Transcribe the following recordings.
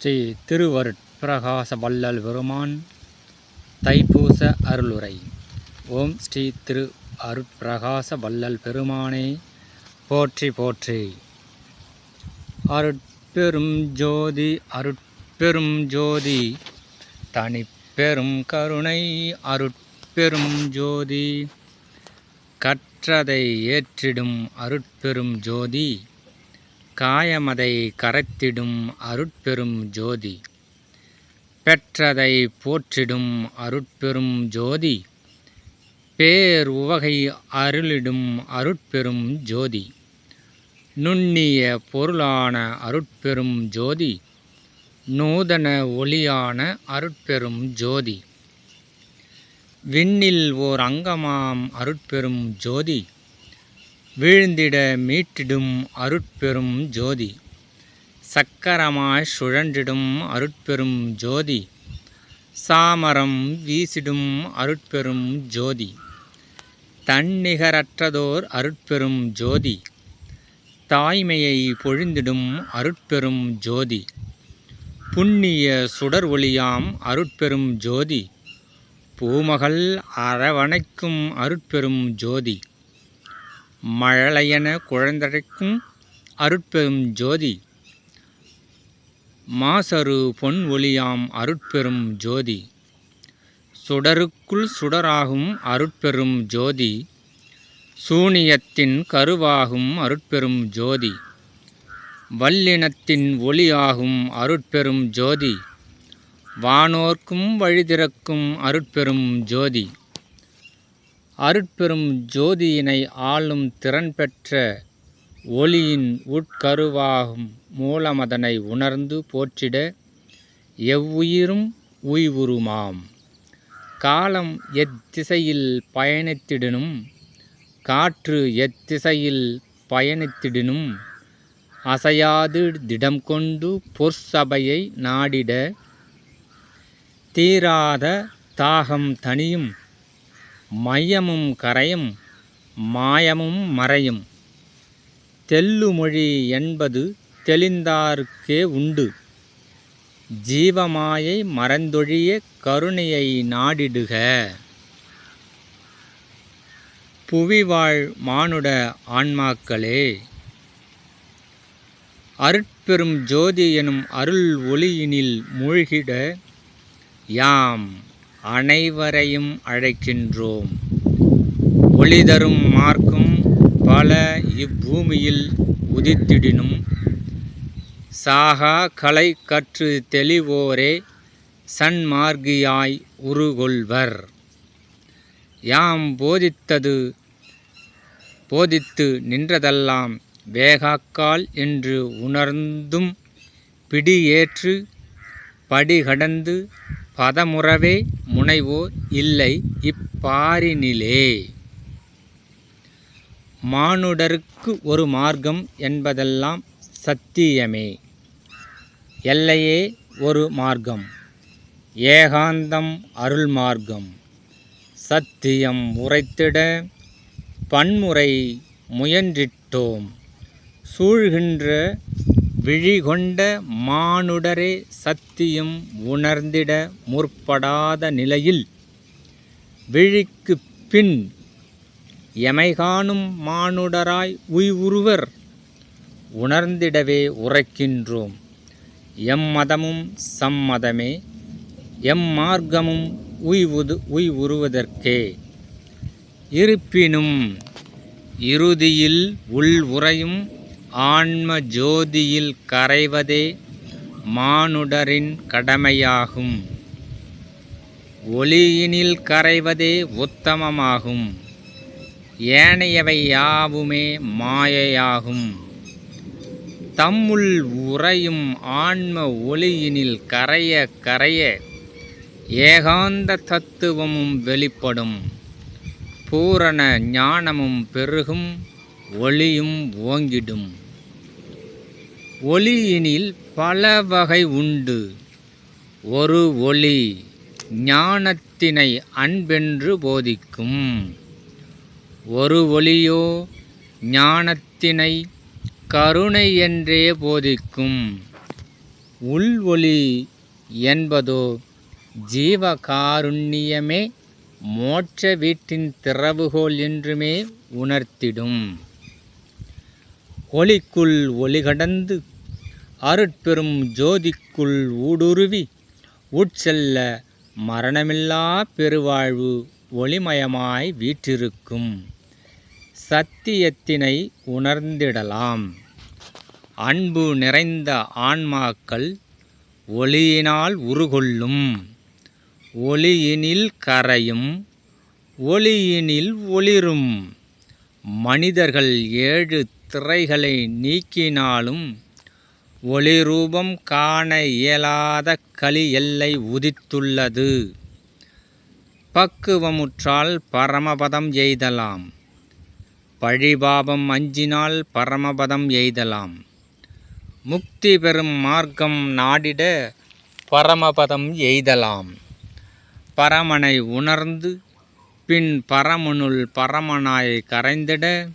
ஸ்ரீ திருவருட்பிரகாச வள்ளல் பெருமான் தைப்பூச அருளுரை. ஓம் ஸ்ரீ திரு அருட்பிரகாச வள்ளல் பெருமானே போற்றி போற்றி. அருட்பெரும் ஜோதி அருட்பெரும் ஜோதி தனிப்பெரும் கருணை அருட்பெரும் ஜோதி. கற்றதை ஏற்றிடும் அருட்பெரும் ஜோதி காயமதை கரைத்திடும் அருட்பெரும் ஜோதி. பெற்றதை போற்றிடும் அருட்பெரும் ஜோதி. பேர் உவகை அருளிடும் அருட்பெரும் ஜோதி. நுண்ணிய பொருளான அருட்பெரும் ஜோதி. நூதன ஒளியான அருட்பெரும் ஜோதி. விண்ணில் ஓர் அங்கமாம் அருட்பெரும் ஜோதி. வீழ்ந்திட மீட்டிடும் அருட்பெரும் ஜோதி. சக்கரமாய் சுழன்றிடும் அருட்பெரும் ஜோதி. சாமரம் வீசிடும் அருட்பெரும் ஜோதி. தன்னிகரற்றதோர் அருட்பெரும் ஜோதி. தாய்மையை பொழிந்திடும் அருட்பெரும் ஜோதி. புண்ணிய சுடர் ஒளியாம் அருட்பெரும் ஜோதி. பூமகள் அரவணைக்கும் அருட்பெரும் ஜோதி. மழலையன குழந்தழைக்கும் அருட்பெரும் ஜோதி. மாசரு பொன் ஒளியாம் அருட்பெரும் ஜோதி. சுடருக்குள் சுடராகும் அருட்பெரும் ஜோதி. சூனியத்தின் கருவாகும் அருட்பெரும் ஜோதி. வல்லினத்தின் ஒளியாகும் அருட்பெரும் ஜோதி. வானோர்க்கும் வழிதிறக்கும் அருட்பெரும் ஜோதி. அருட்பெரும் ஜோதியினை ஆளும் திறன் பெற்ற ஒளியின் உட்கருவாகும் மூலமதனை உணர்ந்து போற்றிட எவ்வுயிரும் உய்வுருமாம் காலம் எத்திசையில் பயணித்திடனும் காற்று எத்திசையில் பயணித்திடினும் அசையாது திடம் கொண்டு பொற்சபையை நாடிட தீராத தாகம் தனியும் மையமும் கரையும் மாயமும் மறையும். தெல்லுமொழி என்பது தெளிந்தார்க்கே உண்டு. ஜீவமாயை மறந்தொழிய கருணையை நாடிடுக. புவிவாழ் மானுட ஆன்மாக்களே அருட்பெரும் ஜோதி எனும் அருள் ஒளியினில் மூழ்கிட யாம் அனைவரையும் அழைக்கின்றோம். ஒளி தரும் மார்க்கும் பல இப்பூமியில் உதித்திடினும் சாகா கலை கற்று தெளிவோரே சன்மார்கியாய் உருகொள்வர். யாம் போதித்தது போதித்து நின்றதெல்லாம் வேகாக்கால் என்று உணர்ந்தும் பிடியேற்று படிகடந்து பதமுறவே முனைவோர் இல்லை இப்பாரினிலே. மானுடருக்கு ஒரு மார்க்கம் என்பதெல்லாம் சத்தியமே. எல்லையே ஒரு மார்க்கம். ஏகாந்தம் அருள் மார்க்கம். சத்தியம் உரைத்திட பன்முறை முயன்றிட்டோம். சூழ்கின்ற விழிகொண்ட மானுடரே சத்தியம் உணர்ந்திட முற்படாத நிலையில் விழிக்கு பின் எமைகாணும் மானுடராய் உய்வுருவர் உணர்ந்திடவே உரைக்கின்றோம். எம்மதமும் சம்மதமே எம்மார்க்கமும் உய்வுது உய்வுறுவதற்கே. இருப்பினும் இறுதியில் உள் உறையும் ஆன்ம ஜோதியில் கரைவதே மானுடரின் கடமையாகும். ஒளியினில் கரைவதே உத்தமமாகும். ஏனையவை யாவுமே மாயையாகும். தம்முள் உறையும் ஆன்ம ஒளியினில் கரைய கரைய ஏகாந்த தத்துவமும் வெளிப்படும். பூரண ஞானமும் பெருகும். ஒளியும் ஓங்கிடும். ஒளியினில் பல வகை உண்டு. ஒரு ஒளி ஞானத்தினை அன்பென்று போதிக்கும். ஒரு ஒளியோ ஞானத்தினை கருணை என்றே போதிக்கும். உள் ஒளி என்பதோ ஜீவகாருண்யமே மோட்ச வீட்டின் திறவுகோல் என்றுமே உணர்த்திடும். ஒளிக்குள் ஒளி கடந்து அருட்பெரும் ஜோதிக்குள் ஊடுருவி உட்செல்ல மரணமில்லா பெருவாழ்வு ஒளிமயமாய் வீற்றிருக்கும். சத்தியத்தினை உணர்ந்திடலாம். அன்பு நிறைந்த ஆன்மாக்கள் ஒளியினால் உருகொள்ளும். ஒளியினில் கரையும் ஒளியினில் ஒளிரும். மனிதர்கள் ஏழு திரைகளை நீக்கினாலும் ஒளிரூபம் காண இயலாத களி எல்லை உதித்துள்ளது. பக்குவமுற்றால் பரமபதம் எய்தலாம். பழிபாபம் அஞ்சினால் பரமபதம் எய்தலாம். முக்தி பெறும் மார்க்கம் நாடிட பரமபதம் எய்தலாம். பரமனை உணர்ந்து பின் பரமனுள் பரமனாய் கரைந்திட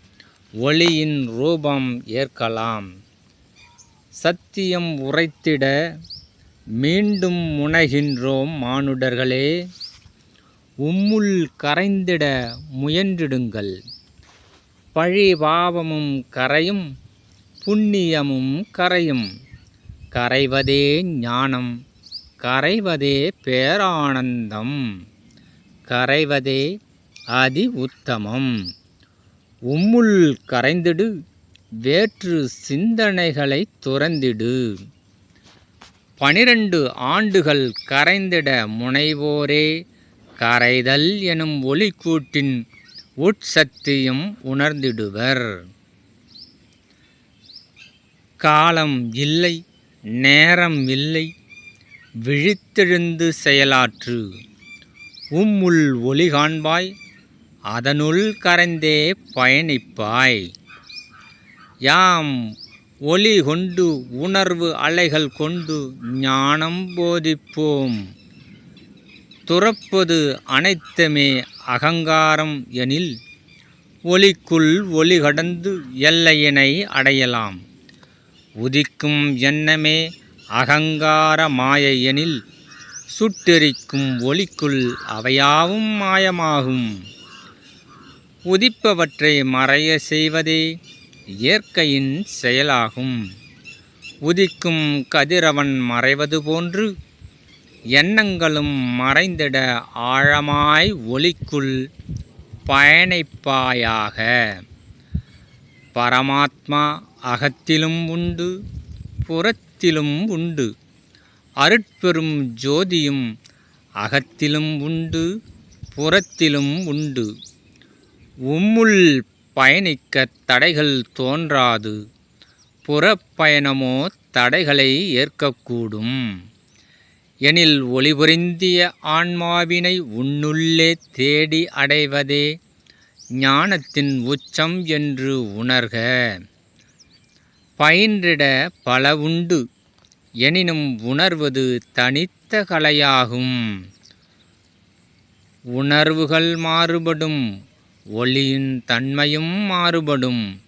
ஒளியின் ரூபம் ஏற்கலாம். சத்தியம் உரைத்திட மீண்டும் முனைகின்றோம் மானுடர்களே. உம்முள் கரைந்திட முயன்றிடுங்கள். பழி பாவமும் கரையும் புண்ணியமும் கரையும். கரைவதே ஞானம் கரைவதே பேரானந்தம் கரைவதே அதி உத்தமம் உம்முள் கரைந்திடு வேற்று சிந்தனைகளை துறந்திடு. பனிரெண்டு ஆண்டுகள் கரைந்திட முனைவோரே கரைதல் எனும் ஒளிக்கூட்டின் உட்சக்தியும் உணர்ந்திடுவர். காலம் இல்லை நேரம் இல்லை விழித்தெழுந்து செயலாற்று. உம்முள் ஒளி காண்பாய் அதனுள் கரைந்தே பயணிப்பாய். யாம் ஒளி கொண்டு உணர்வு அலைகள் கொண்டு ஞானம் போதிப்போம். துறப்பது அனைத்துமே அகங்காரம் எனில் ஒளிக்குள் ஒளி கடந்து எல்லையினை அடையலாம். உதிக்கும் எண்ணமே அகங்கார மாயை எனில் சுட்டெரிக்கும் ஒளிக்குள் அவையாவும் மாயமாகும். உதிப்பவற்றை மறைய செய்வதே இயற்கையின் செயலாகும். உதிக்கும் கதிரவன் மறைவது போன்று எண்ணங்களும் மறைந்திட ஆழமாய் ஒளிக்குள் பயணிப்பாயாக. பரமாத்மா அகத்திலும் உண்டு புறத்திலும் உண்டு அருட்பெரும் ஜோதியும் அகத்திலும் உண்டு புறத்திலும் உண்டு. உம்முள் பயணிக்க தடைகள் தோன்றாது. புறப்பயணமோ தடைகளை ஏற்கக்கூடும். எனில் ஒளிபுரிந்திய ஆன்மாவினை உன்னுள்ளே தேடி அடைவதே ஞானத்தின் உச்சம் என்று உணர்க. பயின்றிட பல உண்டு எனினும் உணர்வது தனித்த கலையாகும். உணர்வுகள் மாறுபடும் ஒளியின் தன்மையும் மாறுபடும்.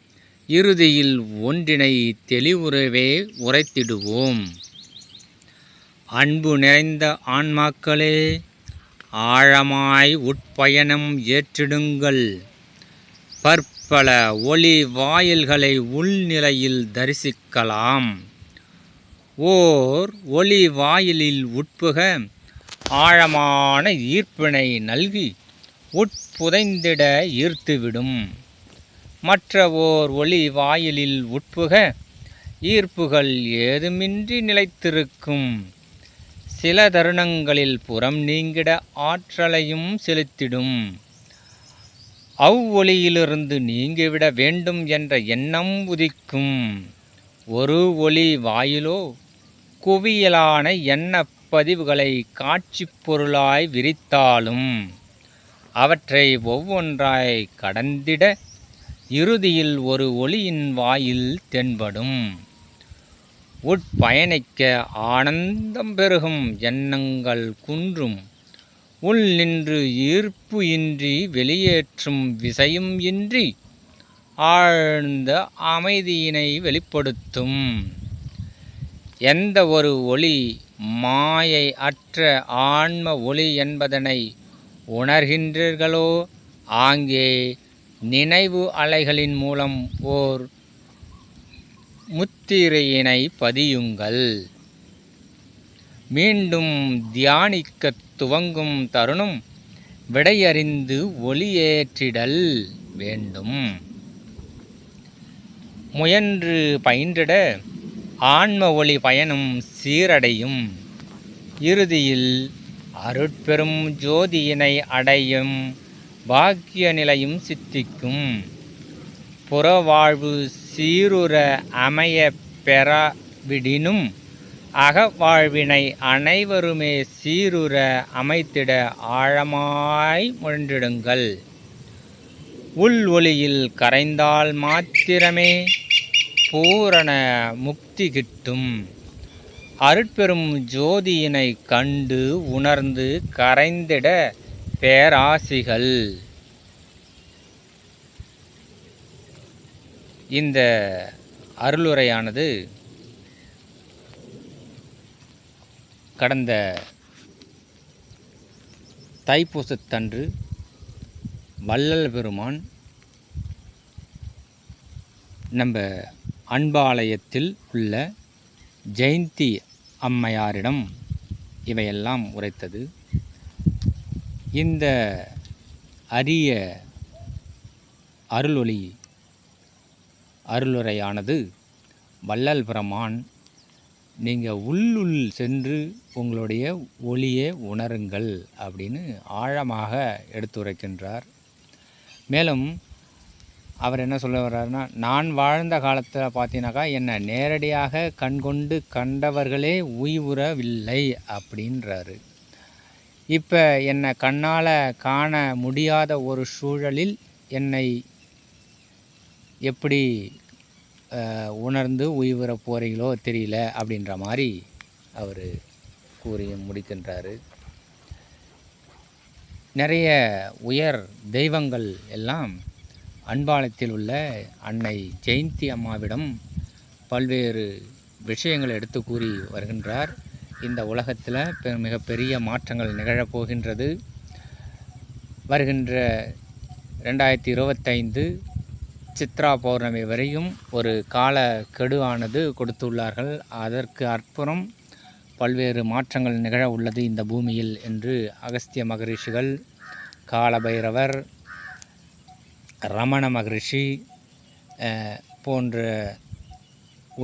இறுதியில் ஒன்றினை தெளிவுறவே உரைத்திடுவோம். அன்பு நிறைந்த ஆன்மாக்களே ஆழமாய் உட்பயணம் ஏற்றிடுங்கள். பற்பல ஒளி வாயில்களை உள்நிலையில் தரிசிக்கலாம். ஓர் ஒளி வாயிலில் உட்புக ஆழமான ஈர்ப்பினை நல்கி உட்புதைந்திட ஈர்த்துவிடும். மற்ற ஓர் ஒளி வாயிலில் உட்புக ஈர்ப்புகள் ஏதுமின்றி நிலைத்திருக்கும். சில தருணங்களில் புறம் நீங்கிட ஆற்றலையும் செலுத்திடும். அவ்வொளியிலிருந்து நீங்கிவிட வேண்டும் என்ற எண்ணம் உதிக்கும். ஒரு ஒளி வாயிலோ குவியலான எண்ணப் பதிவுகளை காட்சிப் பொருளாய் விரித்தாலும் அவற்றை ஒவ்வொன்றாய் கடந்திட இறுதியில் ஒரு ஒளியின் வாயில் தென்படும். உட்பயணிக்க ஆனந்தம் பெருகும் எண்ணங்கள் குன்றும். உள் நின்று ஈர்ப்பு இன்றி வெளியேற்றும் விசையும் இன்றி ஆழ்ந்த அமைதியினை வெளிப்படுத்தும். எந்த ஒரு ஒளி மாயை அற்ற ஆன்ம ஒளி என்பதனை உணர்கின்றீர்களோ? ஆங்கே நினைவு அலைகளின் மூலம் ஓர் முத்திரையினை பதியுங்கள். மீண்டும் தியானிக்கத் துவங்கும் தருணம் விடையறிந்து ஒளியேற்றிடல் வேண்டும். முயன்று பயின்றிட ஆன்ம ஒளி பயணம் சீரடையும். இறுதியில் அருட்பெரும் ஜோதியினை அடையும் பாக்கிய நிலையும் சித்திக்கும். புறவாழ்வு சீருற அமைய பெறவிடினும் அகவாழ்வினை அனைவருமே சீருற அமைத்திட ஆழமாய் முழன்றிடுங்கள். உள் ஒளியில் கரைந்தால் மாத்திரமே பூரண முக்தி கிட்டும். அருட்பெரும் ஜோதியினை கண்டு உணர்ந்து கரைந்திட பேராசிகள். இந்த அருளுரையானது கடந்த தைப்பூசத்தன்று வள்ளல் பெருமான் நம்ம அன்பாலயத்தில் உள்ள ஜெயந்தி அம்மையாரிடம் இவையெல்லாம் உரைத்தது. இந்த அரிய அருளொளி அருளுரையானது வள்ளல் பிரமான் நீங்கள் உள்ளுள் சென்று உங்களுடைய ஒளியை உணருங்கள் அப்படின்னு ஆழமாக எடுத்துரைக்கின்றார். மேலும் அவர் என்ன சொல்ல வர்றாருன்னா நான் வாழ்ந்த காலத்தில் பார்த்தீங்கன்னாக்கா என்னை நேரடியாக கண்கொண்டு கண்டவர்களே உய்வுறவில்லை அப்படின்றாரு. இப்போ என்னை கண்ணால் காண முடியாத ஒரு சூழலில் என்னை எப்படி உணர்ந்து உய்வுற போகிறீங்களோ தெரியல அப்படின்ற மாதிரி அவர் கூறி முடிக்கின்றாரு. நிறைய உயர் தெய்வங்கள் எல்லாம் அன்பாலத்தில் உள்ள அன்னை ஜெயந்தி அம்மாவிடம் பல்வேறு விஷயங்களை எடுத்து கூறி வருகின்றார். இந்த உலகத்தில் மிகப்பெரிய மாற்றங்கள் நிகழப் போகின்றது. வருகின்ற ரெண்டாயிரத்தி இருபத்தைந்து சித்ரா பௌர்ணமி வரையும் ஒரு கால கெடுவானது கொடுத்துள்ளார்கள். அதற்கு அற்புறம் பல்வேறு மாற்றங்கள் நிகழ உள்ளது இந்த பூமியில் என்று அகஸ்திய மகரிஷிகள் காலபைரவர் ரமண மகரிஷி போன்ற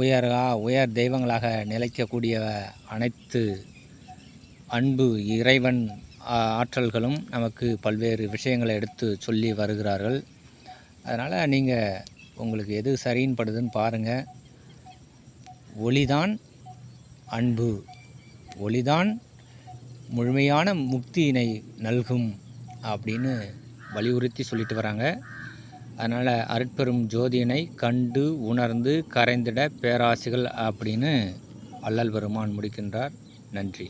உயரா உயர் தெய்வங்களாக நிலைக்கக்கூடிய அனைத்து அன்பு இறைவன் ஆற்றல்களும் நமக்கு பல்வேறு விஷயங்களை எடுத்து சொல்லி வருகிறார்கள். அதனால் நீங்கள் உங்களுக்கு எது சரின்னு படுதுன்னு பாருங்கள் ஒளிதான் அன்பு. ஒளிதான் முழுமையான முக்தியினை நல்கும் அப்படின்னு வலியுறுத்தி சொல்லிட்டு வராங்க. அதனால் அருட்பெரும் ஜோதியினை கண்டு உணர்ந்து கரைந்திட பேராசிகள் அப்படின்னு அல்லல் பெருமான் முடிக்கின்றார். நன்றி.